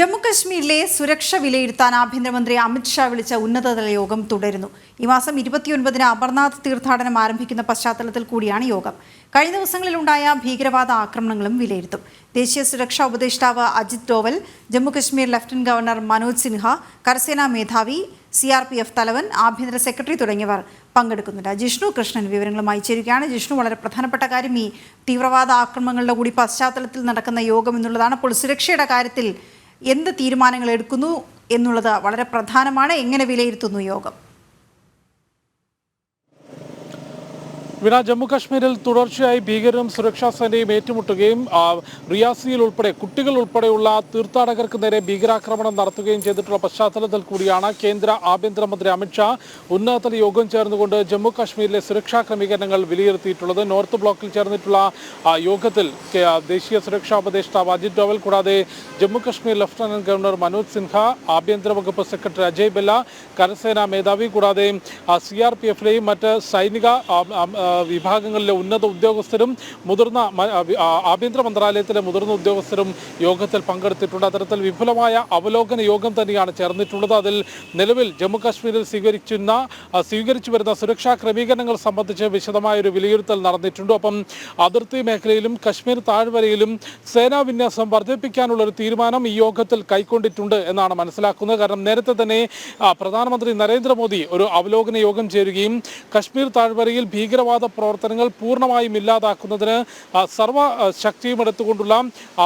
ജമ്മുകശ്മീരിലെ സുരക്ഷ വിലയിരുത്താൻ ആഭ്യന്തരമന്ത്രി അമിത്ഷാ വിളിച്ച ഉന്നതതല യോഗം തുടരുന്നു. ഈ മാസം ഇരുപത്തിയൊൻപതിന് അമർനാഥ് തീർത്ഥാടനം ആരംഭിക്കുന്ന പശ്ചാത്തലത്തിൽ കൂടിയാണ് യോഗം. കഴിഞ്ഞ ദിവസങ്ങളിലുണ്ടായ ഭീകരവാദ ആക്രമണങ്ങളും വിലയിരുത്തും. ദേശീയ സുരക്ഷാ ഉപദേഷ്ടാവ് അജിത് ഡോവൽ ജമ്മുകശ്മീർ ലഫ്റ്റനന്റ് ഗവർണർ മനോജ് സിൻഹ കരസേനാ മേധാവി സി ആർ പി എഫ് തലവൻ ആഭ്യന്തര സെക്രട്ടറി തുടങ്ങിയവർ പങ്കെടുക്കുന്നുണ്ട്. ജിഷ്ണു കൃഷ്ണൻ വിവരങ്ങളുമായി ചേരുകയാണ്. ജിഷ്ണു വളരെ പ്രധാനപ്പെട്ട കാര്യം ഈ തീവ്രവാദ ആക്രമണങ്ങളുടെ കൂടി പശ്ചാത്തലത്തിൽ നടക്കുന്ന യോഗം എന്നുള്ളതാണ്. അപ്പോൾ സുരക്ഷയുടെ കാര്യത്തിൽ എന്ത് തീരുമാനങ്ങൾ എടുക്കുന്നു എന്നുള്ളത് വളരെ പ്രധാനമാണ്. എങ്ങനെ വിലയിരുത്തുന്നു യോഗം? വിന ജമ്മു കാശ്മീരിൽ തുടർച്ചയായി ഭീകരരും സുരക്ഷാ സേനയും ഏറ്റുമുട്ടുകയും റിയാസിയിൽ ഉൾപ്പെടെ കുട്ടികൾ ഉൾപ്പെടെയുള്ള തീർത്ഥാടകർക്ക് നേരെ ഭീകരാക്രമണം നടത്തുകയും ചെയ്തിട്ടുള്ള പശ്ചാത്തലത്തിൽ കൂടിയാണ് കേന്ദ്ര ആഭ്യന്തരമന്ത്രി അമിത്ഷാ ഉന്നതതല യോഗം ചേർന്നുകൊണ്ട് ജമ്മു കാശ്മീരിലെ സുരക്ഷാ ക്രമീകരണങ്ങൾ വിലയിരുത്തിയിട്ടുള്ളത്. നോർത്ത് ബ്ലോക്കിൽ ചേർന്നിട്ടുള്ള യോഗത്തിൽ ദേശീയ സുരക്ഷാ ഉപദേഷ്ടാവ് അജിത് ഡോവൽ കൂടാതെ ജമ്മു കാശ്മീർ ലഫ്റ്റനന്റ് ഗവർണർ മനോജ് സിൻഹ ആഭ്യന്തര വകുപ്പ് സെക്രട്ടറി അജയ് ബെല്ല കരസേനാ മേധാവി കൂടാതെ സി ആർ പി എഫിലെയും മറ്റ് സൈനിക വിഭാഗങ്ങളിലെ ഉന്നത ഉദ്യോഗസ്ഥരും മുതിർന്ന ആഭ്യന്തര മന്ത്രാലയത്തിലെ മുതിർന്ന ഉദ്യോഗസ്ഥരും യോഗത്തിൽ പങ്കെടുത്തിട്ടുണ്ട്. അത്തരത്തിൽ വിപുലമായ അവലോകന യോഗം തന്നെയാണ് ചേർന്നിട്ടുള്ളത്. അതിൽ നിലവിൽ ജമ്മുകാശ്മീരിൽ സ്വീകരിക്കുന്ന സ്വീകരിച്ചു വരുന്ന സുരക്ഷാ ക്രമീകരണങ്ങൾ സംബന്ധിച്ച് വിശദമായ ഒരു വിലയിരുത്തൽ നടന്നിട്ടുണ്ട്. ഒപ്പം അതിർത്തി മേഖലയിലും കശ്മീർ താഴ്വരയിലും സേനാ വിന്യാസം വർദ്ധിപ്പിക്കാനുള്ള ഒരു തീരുമാനം ഈ യോഗത്തിൽ കൈക്കൊണ്ടിട്ടുണ്ട് എന്നാണ് മനസ്സിലാക്കുന്നത്. കാരണം നേരത്തെ തന്നെ പ്രധാനമന്ത്രി നരേന്ദ്രമോദി ഒരു അവലോകന യോഗം ചേരുകയും കശ്മീർ താഴ്വരയിൽ ഭീകരവാദ പ്രവർത്തനങ്ങൾ പൂർണമായും ഇല്ലാതാക്കുന്നതിന് ആ, സർവ ശക്തിയും എടുത്തുകൊണ്ടുള്ള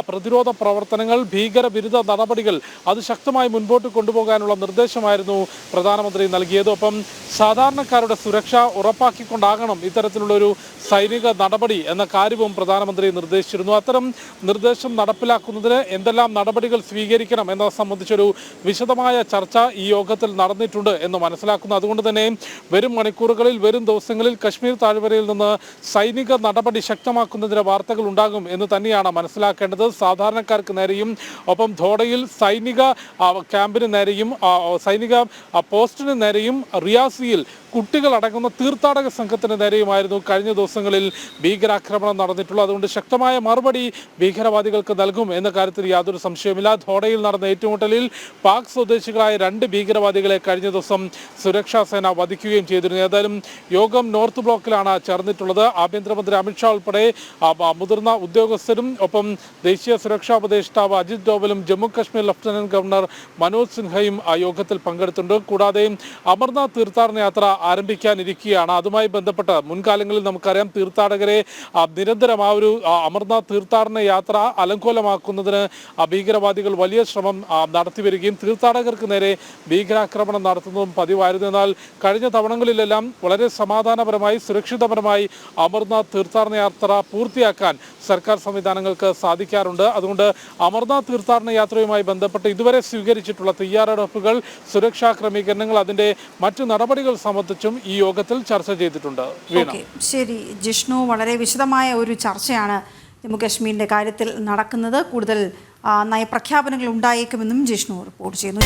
പ്രതിരോധ പ്രവർത്തനങ്ങൾ ഭീകരവിരുദ്ധ നടപടികൾ അത് ശക്തമായി മുൻപോട്ട് കൊണ്ടുപോകാനുള്ള നിർദ്ദേശമായിരുന്നു പ്രധാനമന്ത്രി നൽകിയത്. ഒപ്പം സാധാരണക്കാരുടെ സുരക്ഷ ഉറപ്പാക്കിക്കൊണ്ടാകണം ഇത്തരത്തിലുള്ള ഒരു സൈനിക നടപടി എന്ന കാര്യവും പ്രധാനമന്ത്രി നിർദ്ദേശിച്ചിരുന്നു. അത്തരം നിർദ്ദേശം നടപ്പിലാക്കുന്നതിന് എന്തെല്ലാം നടപടികൾ സ്വീകരിക്കണം എന്നത് സംബന്ധിച്ചൊരു വിശദമായ ചർച്ച ഈ യോഗത്തിൽ നടന്നിട്ടുണ്ട് എന്ന് മനസ്സിലാക്കുന്നു. അതുകൊണ്ട് തന്നെ വരും മണിക്കൂറുകളിൽ വരും ദിവസങ്ങളിൽ കശ്മീർ താഴ്വരയിൽ നിന്ന് സൈനിക നടപടി ശക്തമാക്കുന്നതിന് വാർത്തകൾ ഉണ്ടാകും എന്ന് തന്നെയാണ് മനസ്സിലാക്കേണ്ടത്. സാധാരണക്കാർക്ക് നേരെയും ഒപ്പം ധോഡയിൽ സൈനിക ക്യാമ്പിന് നേരെയും സൈനിക പോസ്റ്റിന് നേരെയും റിയാസിയിൽ കുട്ടികളടങ്ങുന്ന തീർത്ഥാടക സംഘത്തിന് നേരെയുമായിരുന്നു കഴിഞ്ഞ ദിവസങ്ങളിൽ ഭീകരാക്രമണം നടന്നിട്ടുള്ളത്. അതുകൊണ്ട് ശക്തമായ മറുപടി ഭീകരവാദികൾക്ക് നൽകും എന്ന കാര്യത്തിൽ യാതൊരു സംശയവുമില്ല. ധോഡയിൽ നടന്ന ഏറ്റുമുട്ടലിൽ പാക് സ്വദേശികളായ രണ്ട് ഭീകരവാദികളെ കഴിഞ്ഞ ദിവസം സുരക്ഷാ സേന വധിക്കുകയും ചെയ്തിരുന്നു. ഏതായാലും യോഗം നോർത്ത് ബ്ലോക്കിലാണ് ചേർന്നിട്ടുള്ളത്. ആഭ്യന്തരമന്ത്രി അമിത്ഷാ ഉൾപ്പെടെ മുതിർന്ന ഉദ്യോഗസ്ഥരും ഒപ്പം ദേശീയ സുരക്ഷാ ഉപദേഷ്ടാവ് അജിത് ഡോവലും ജമ്മു കാശ്മീർ ലഫ്റ്റനന്റ് ഗവർണർ മനോജ് സിൻഹയും യോഗത്തിൽ പങ്കെടുത്തിട്ടുണ്ട്. കൂടാതെ അമർനാഥ് തീർത്ഥാടന യാത്ര ആരംഭിക്കാനിരിക്കുകയാണ്. അതുമായി ബന്ധപ്പെട്ട് മുൻകാലങ്ങളിൽ നമുക്കറിയാം തീർത്ഥാടകരെ നിരന്തരം ആ ഒരു അമർനാഥ് തീർത്ഥാടന യാത്ര അലങ്കോലമാക്കുന്നതിന് ഭീകരവാദികൾ വലിയ ശ്രമം നടത്തി നടത്തിവരികയും തീർത്ഥാടകർക്ക് നേരെ ഭീകരാക്രമണം നടത്തുന്നതും പതിവായിരുന്നു. എന്നാൽ കഴിഞ്ഞ തവണകളിലെല്ലാം വളരെ സമാധാനപരമായി സുരക്ഷിതപരമായി അമർനാഥ് തീർത്ഥാടന യാത്ര പൂർത്തിയാക്കാൻ സർക്കാർ സംവിധാനങ്ങൾക്ക് സാധിക്കാറുണ്ട്. അതുകൊണ്ട് അമർനാഥ് തീർത്ഥാടന യാത്രയുമായി ബന്ധപ്പെട്ട് ഇതുവരെ സ്വീകരിച്ചിട്ടുള്ള തയ്യാറെടുപ്പുകൾ സുരക്ഷാ ക്രമീകരണങ്ങൾ അതിന്റെ മറ്റു നടപടികൾ സംബന്ധിച്ചും ഈ യോഗത്തിൽ ചർച്ച ചെയ്തിട്ടുണ്ട്. ശരി. ജിഷ്ണു വളരെ വിശദമായ ഒരു ചർച്ചയാണ് ജമ്മു കാശ്മീരിന്റെ കാര്യത്തിൽ നടക്കുന്നത്. കൂടുതൽ നയപ്രഖ്യാപനങ്ങൾ ഉണ്ടായേക്കുമെന്നും ജിഷ്ണു റിപ്പോർട്ട് ചെയ്യുന്നു.